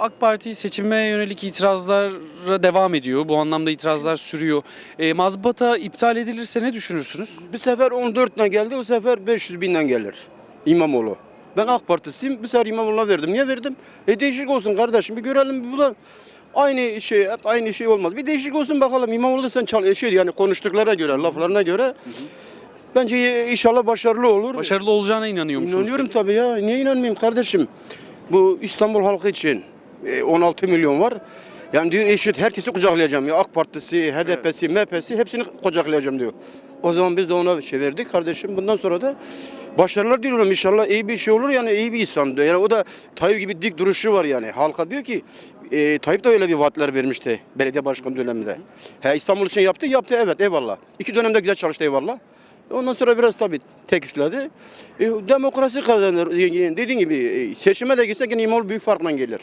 AK Parti seçime yönelik itirazlara devam ediyor. Bu anlamda itirazlar sürüyor. E, mazbata iptal edilirse ne düşünürsünüz? Bir sefer 14 ne geldi, o sefer 500 binden gelir İmamoğlu. Ben AK Partisiyim, bir sefer İmamoğlu'na verdim. Niye verdim? E değişik olsun kardeşim, bir görelim bu da aynı şey, hep aynı şey olmaz. Bir değişik olsun bakalım. İmamoğlu da sen çal şey yani konuştuklara göre, laflarına göre bence inşallah başarılı olur. Başarılı olacağına inanıyor musunuz? İnanıyorum tabii ya. Niye inanmayayım kardeşim? Bu İstanbul halkı için e, 16 milyon var. Yani diyor eşit herkesi kucaklayacağım ya. AK Partisi, HDP'si, MHP'si hepsini kucaklayacağım diyor. O zaman biz de ona bir şey verdik kardeşim. Bundan sonra da başarılar diliyorum inşallah iyi bir şey olur yani iyi bir insan diyor. Yani o da Tayyip gibi dik duruşu var yani. Halka diyor ki e, Tayyip de öyle bir vaatler vermişti belediye başkanı döneminde. He, İstanbul için yaptı, yaptı evet eyvallah. İki dönemde güzel çalıştı eyvallah. Ondan sonra biraz tabii tekisledi. E, demokrasi kazanır. E, Dediğin gibi e, seçime de gitse yine İmamoğlu büyük farkla gelir.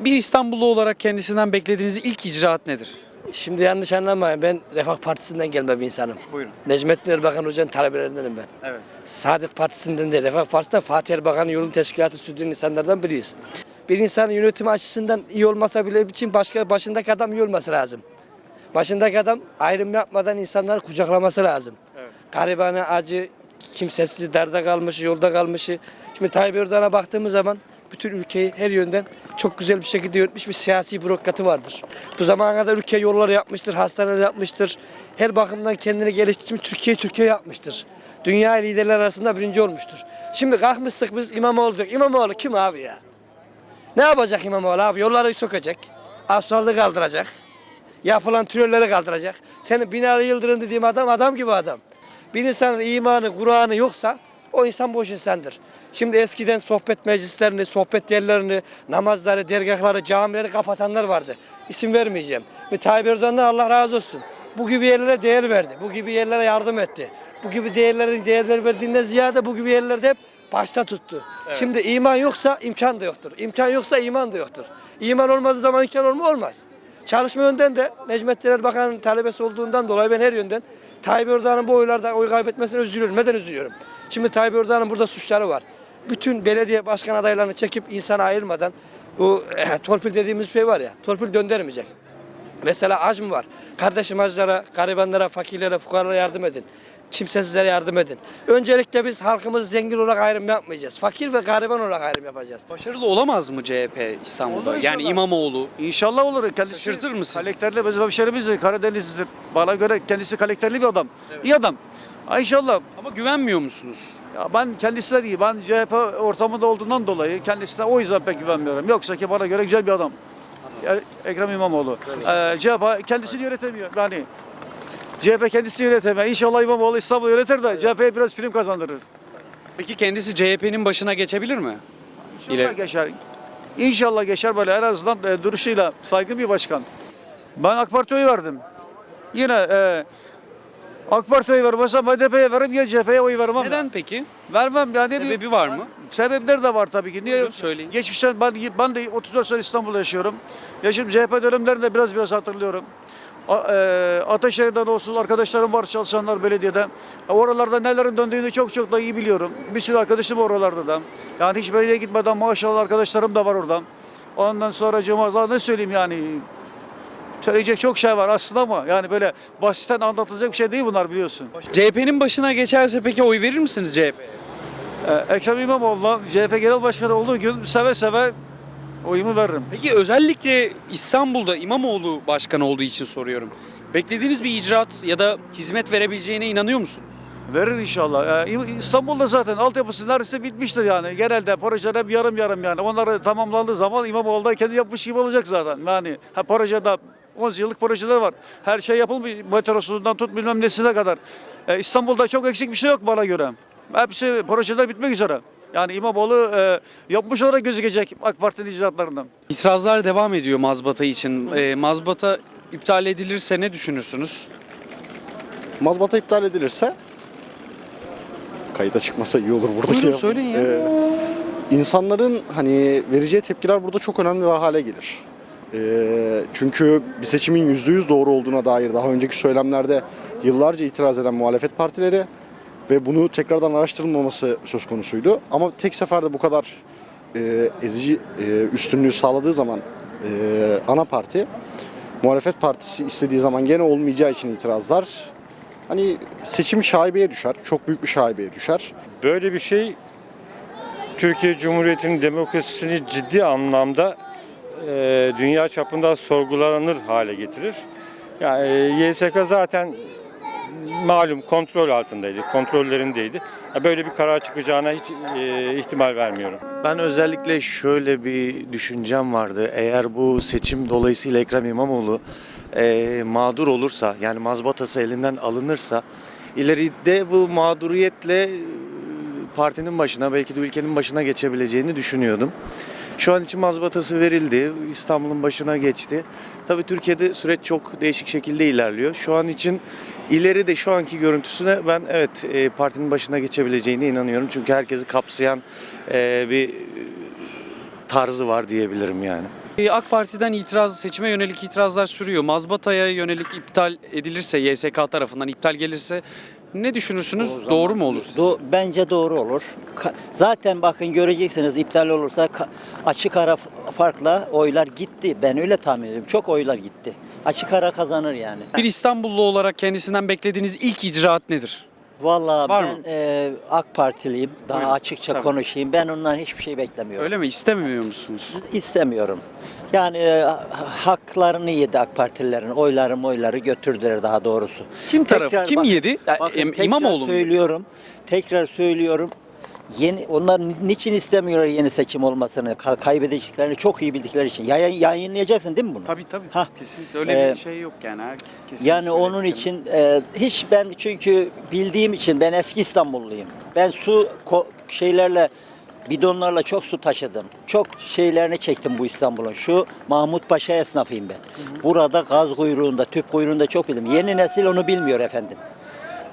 Bir İstanbullu olarak kendisinden beklediğiniz ilk icraat nedir? Şimdi yanlış anlamayın ben Refah Partisi'nden gelme bir insanım. Buyurun. Necmettin Erbakan Hoca'nın talebelerindenim ben. Evet. Saadet Partisi'nden de Refah Partisi'nden Fatih Erbakan'ın yorum teşkilatı sürdüğün insanlardan biriyiz. Bir insanın yönetimi açısından iyi olmasa bile için başka başındaki adam iyi olması lazım. Başındaki adam ayrım yapmadan insanları kucaklaması lazım. Evet. Garibanı, acı, kimsesiz, derde kalmış, yolda kalmış. Şimdi Tayyip Erdoğan'a baktığımız zaman bütün ülkeyi her yönden çok güzel bir şekilde yönetmiş bir siyasi bürokratı vardır. Bu zamana kadar ülke yolları yapmıştır, hastaneler yapmıştır. Her bakımdan kendini geliştirmiş, Türkiye Türkiye yapmıştır. Dünya liderler arasında birinci olmuştur. Şimdi kalkmıştık biz İmamoğlu diyor. İmamoğlu kim abi ya? Ne yapacak İmamoğlu abi? Yolları sokacak. Asfaltı kaldıracak. Yapılan tünelleri kaldıracak. Senin Binali Yıldırım dediğim adam adam gibi adam. Bir insanın imanı, Kur'an'ı yoksa o insan boş insandır. Şimdi eskiden sohbet meclislerini, sohbet yerlerini, namazları, dergahları, camileri kapatanlar vardı. İsim vermeyeceğim. Ve Tayyip Erdoğan'dan Allah razı olsun. Bu gibi yerlere değer verdi. Bu gibi yerlere yardım etti. Bu gibi değerlerin değerler verdiğinden ziyade bu gibi yerlerde hep başta tuttu. Şimdi iman yoksa imkan da yoktur. İmkan yoksa iman da yoktur. İman olmadığı zaman imkan olma olmaz. Çalışma yönden de Necmettin Erbakan'ın talebesi olduğundan dolayı ben her yönden Tayyip Erdoğan'ın bu oylarda oy kaybetmesine üzülüyorum. Neden üzülüyorum? Şimdi Tayyip Erdoğan'ın burada suçları var. Bütün belediye başkan adaylarını çekip insana ayırmadan bu torpil dediğimiz şey var ya torpil döndürmeyecek. Mesela aç mı var? Kardeşim acılara, garibanlara, fakirlere, fukarlara yardım edin. Kimsesizlere yardım edin. Öncelikle biz halkımızı zengin olarak ayrım yapmayacağız. Fakir ve gariban olarak ayrım yapacağız. Başarılı olamaz mı CHP İstanbul'da? Olur yani inşallah. İmamoğlu. İnşallah olur. Kendisi Şaşırtır mı sizi? Karakterli bizim hemşerimiz Karadenizlidir. Bana göre kendisi karakterli bir adam. İyi adam. İnşallah. Ama güvenmiyor musunuz? Ya ben kendisine değil. Ben CHP ortamında olduğundan dolayı kendisine o yüzden pek güvenmiyorum. Yoksa ki bana göre güzel bir adam. Yani Ekrem İmamoğlu. Ee, CHP kendisini yönetemiyor. Yani CHP kendisini yönetemiyor. İnşallah İmamoğlu İstanbul'u yönetir de CHP'ye biraz prim kazandırır. Peki kendisi CHP'nin başına geçebilir mi? İnşallah İleri- geçer. İnşallah geçer böyle en azından e, duruşuyla saygın bir başkan. Ben AK Parti'ye oy verdim. Yine e, AK Parti'ye oy vermezsem HDP'ye veririm ya CHP'ye oy vermem. Neden peki? Vermem yani. Sebebi var mı? Sebepleri de var tabii ki. Niye? Buyurun, söyleyin. Geçmişten ben, ben de 34 sene İstanbul'da yaşıyorum. Yaşım CHP dönemlerinde biraz biraz hatırlıyorum. A, e, Ataşehir'den olsun arkadaşlarım var çalışanlar belediyede. E, oralarda nelerin döndüğünü çok çok da iyi biliyorum. Bir sürü arkadaşım var oralarda da. Yani hiç belediye gitmeden maşallah arkadaşlarım da var orada. Ondan sonra cemaat ne söyleyeyim yani söyleyecek çok şey var aslında ama yani böyle basitten anlatılacak bir şey değil bunlar biliyorsun. CHP'nin başına geçerse peki oy verir misiniz CHP'ye? Ee, Ekrem İmamoğlu'na CHP Genel Başkanı olduğu gün seve seve oyumu veririm. Peki özellikle İstanbul'da İmamoğlu başkan olduğu için soruyorum. Beklediğiniz bir icraat ya da hizmet verebileceğine inanıyor musunuz? Verir inşallah. Ee, İstanbul'da zaten altyapısı neredeyse bitmiştir yani. Genelde projeler hep yarım yarım yani. Onları tamamlandığı zaman İmamoğlu da kendi yapmış gibi olacak zaten. Yani ha, projede 10 yıllık projeler var. Her şey yapılmış. Metrosundan tut bilmem nesine kadar. Ee, İstanbul'da çok eksik bir şey yok bana göre. Hepsi projeler bitmek üzere. Yani İmamoğlu e, yapmış olarak gözükecek AK Parti'nin icraatlarından. İtirazlar devam ediyor mazbata için. Ee, mazbata iptal edilirse ne düşünürsünüz? Mazbata iptal edilirse kayıta çıkmasa iyi olur buradaki. Buyurun, söyleyin ya. Ee, insanların hani vereceği tepkiler burada çok önemli bir hale gelir. Ee, çünkü bir seçimin yüzde yüz doğru olduğuna dair daha önceki söylemlerde yıllarca itiraz eden muhalefet partileri ve bunu tekrardan araştırılmaması söz konusuydu. Ama tek seferde bu kadar e, ezici e, üstünlüğü sağladığı zaman e, ana parti muhalefet partisi istediği zaman gene olmayacağı için itirazlar hani seçim şaibeye düşer. Çok büyük bir şaibeye düşer. Böyle bir şey Türkiye Cumhuriyeti'nin demokrasisini ciddi anlamda e, dünya çapında sorgulanır hale getirir. Yani e, YSK zaten malum kontrol altındaydı, kontrollerindeydi. Ya Böyle bir karar çıkacağına hiç e, ihtimal vermiyorum. Ben özellikle şöyle bir düşüncem vardı. Eğer bu seçim dolayısıyla Ekrem İmamoğlu e, mağdur olursa yani mazbatası elinden alınırsa ileride bu mağduriyetle e, partinin başına belki de ülkenin başına geçebileceğini düşünüyordum. Şu an için mazbatası verildi. İstanbul'un başına geçti. Tabii Türkiye'de süreç çok değişik şekilde ilerliyor. Şu an için ileride şu anki görüntüsüne ben evet e, partinin başına geçebileceğine inanıyorum. Çünkü herkesi kapsayan e, bir e, tarzı var diyebilirim yani. E, AK Parti'den itiraz, seçime yönelik itirazlar sürüyor. Mazbata'ya yönelik iptal edilirse, YSK tarafından iptal gelirse ne düşünürsünüz? Doğru mu olur? Do- bence doğru olur. Ka- Zaten bakın göreceksiniz iptal olursa açık ara farkla oylar gitti. Ben öyle tahmin ediyorum. Çok oylar gitti. Açık ara kazanır yani. Bir İstanbullu olarak kendisinden beklediğiniz ilk icraat nedir? Vallahi Var ben mı? e, AK Partiliyim. Daha Buyurun. açıkça Tabii. konuşayım. Ben ondan hiçbir şey beklemiyorum. Öyle mi? İstemiyor musunuz? İstemiyorum. Yani e, ha- haklarını yedi AK Partililerin. Oyları oyları götürdüler daha doğrusu. Kim tarafı? Kim yedi? Ya, em- İmamoğlu mu? söylüyorum. Tekrar söylüyorum. Yeni onlar ni- niçin istemiyorlar yeni seçim olmasını? Ka- kaybedeceklerini çok iyi bildikleri için. Yay- yayınlayacaksın değil mi bunu? Tabii tabii. Hah. Kesinlikle öyle Ee, bir şey yok yani. Kesinlikle Yani onun söylediklerim. için e, hiç ben çünkü bildiğim için ben eski İstanbulluyum. Ben su ko- şeylerle bidonlarla çok su taşıdım. Çok şeylerini çektim bu İstanbul'un. Şu Mahmut Paşa esnafıyım ben. Burada gaz kuyruğunda, tüp kuyruğunda çok bildim. Yeni nesil onu bilmiyor efendim.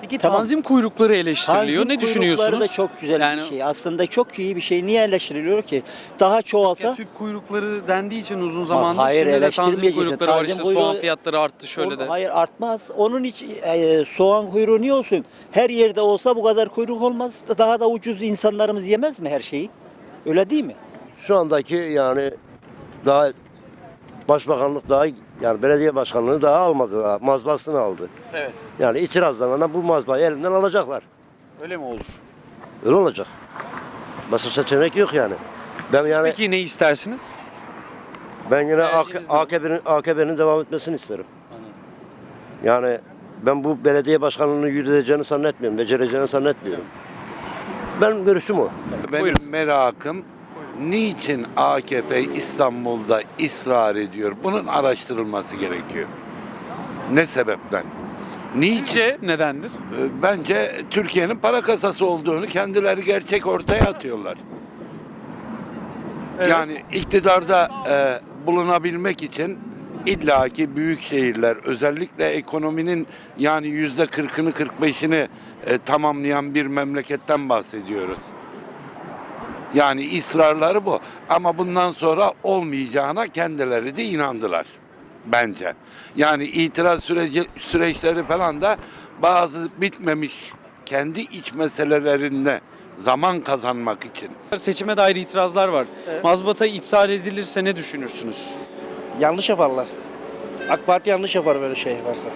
Peki Tamam. tanzim kuyrukları eleştiriliyor. Tanzim ne kuyrukları düşünüyorsunuz? da çok güzel Yani- bir şey. Aslında çok iyi bir şey. Niye eleştiriliyor ki? Daha çoğalsa tüp kuyrukları dendiği için uzun zamandır hayır, şimdi de tanzim eleştirmeyeceksin. kuyrukları var Tanzim işte kuyruğu- soğan fiyatları arttı şöyle de. Hayır artmaz. Onun için e, soğan kuyruğu niye olsun? Her yerde olsa bu kadar kuyruk olmaz. Daha da ucuz insanlarımız yemez mi her şeyi? Öyle değil mi? Şu andaki yani daha başbakanlık daha yani belediye başkanlığı daha almadı daha mazbasını aldı. Evet. Yani itirazlarına bu mazbayı elinden alacaklar. Öyle mi olur? Öyle olacak. Başka seçenek yok yani. Ben Siz yani peki ne istersiniz? ben yine tercihiniz ne? AKP'nin AKP'nin devam etmesini isterim. Yani ben bu belediye başkanlığını yürüteceğini zannetmiyorum, becereceğini zannetmiyorum. Benim görüşüm o. Benim Buyurun. merakım niçin AKP İstanbul'da ısrar ediyor? Bunun araştırılması gerekiyor. Ne sebepten? Niçin? Sizce nedendir? Ee, Bence Türkiye'nin para kasası olduğunu kendileri gerçek ortaya atıyorlar. Yani iktidarda e, bulunabilmek için illaki büyük şehirler özellikle ekonominin yani yüzde kırkını kırk beşini e, tamamlayan bir memleketten bahsediyoruz. Yani ısrarları bu. Ama bundan sonra olmayacağına kendileri de inandılar bence. Yani itiraz süreci, süreçleri falan da bazı bitmemiş kendi iç meselelerinde zaman kazanmak için Seçime dair itirazlar var. Mazbata iptal edilirse ne düşünürsünüz? Yanlış yaparlar. AK Parti yanlış yapar böyle şey yaparsa.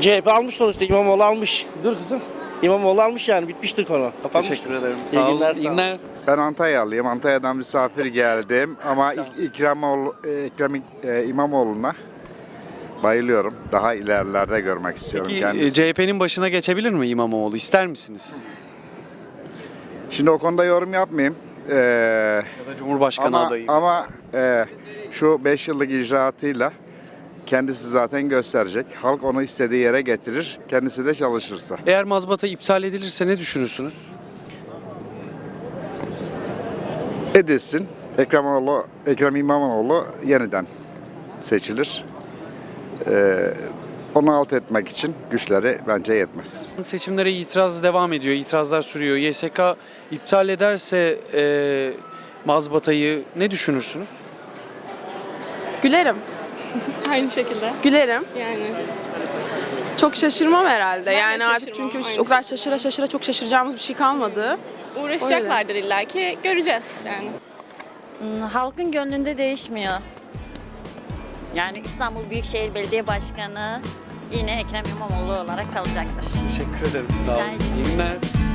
CHP almış sonuçta İmamoğlu almış. Dur kızım. İmamoğlu almış yani bitmiştir konu. Kapanmış. Teşekkür ederim. İyi Sağ olun. günler, sağ İyi olun. günler. Ben Antalyalıyım. Antalya'dan misafir geldim ama İk- İkramoğlu, e, Ekrem e, İmamoğlu'na bayılıyorum. Daha ilerilerde görmek istiyorum Peki kendisini. e, CHP'nin başına geçebilir mi İmamoğlu? İster misiniz? Şimdi o konuda yorum yapmayayım. Ee, Ya da Cumhurbaşkanı ama adayı. ama e, şu 5 yıllık icraatıyla kendisi zaten gösterecek. Halk onu istediği yere getirir. Kendisi de çalışırsa. Eğer mazbata iptal edilirse ne düşünürsünüz? Edilsin. Ekrem, İmamoğlu, Ekrem İmamoğlu yeniden seçilir. Ee, onu alt etmek için güçleri bence yetmez. Seçimlere itiraz devam ediyor, itirazlar sürüyor. YSK iptal ederse e, mazbatayı ne düşünürsünüz? Gülerim. Aynı şekilde. Gülerim. Yani Çok şaşırmam herhalde. Ben yani artık şaşırmam, çünkü aynı o kadar şaşıra şaşıra çok şaşıracağımız bir şey kalmadı. uğraşacaklardır illaki göreceğiz yani. Hmm, Halkın gönlünde değişmiyor. Yani İstanbul Büyükşehir Belediye Başkanı yine Ekrem İmamoğlu olarak kalacaktır. Teşekkür ederim. Sağ olun. İyi günler.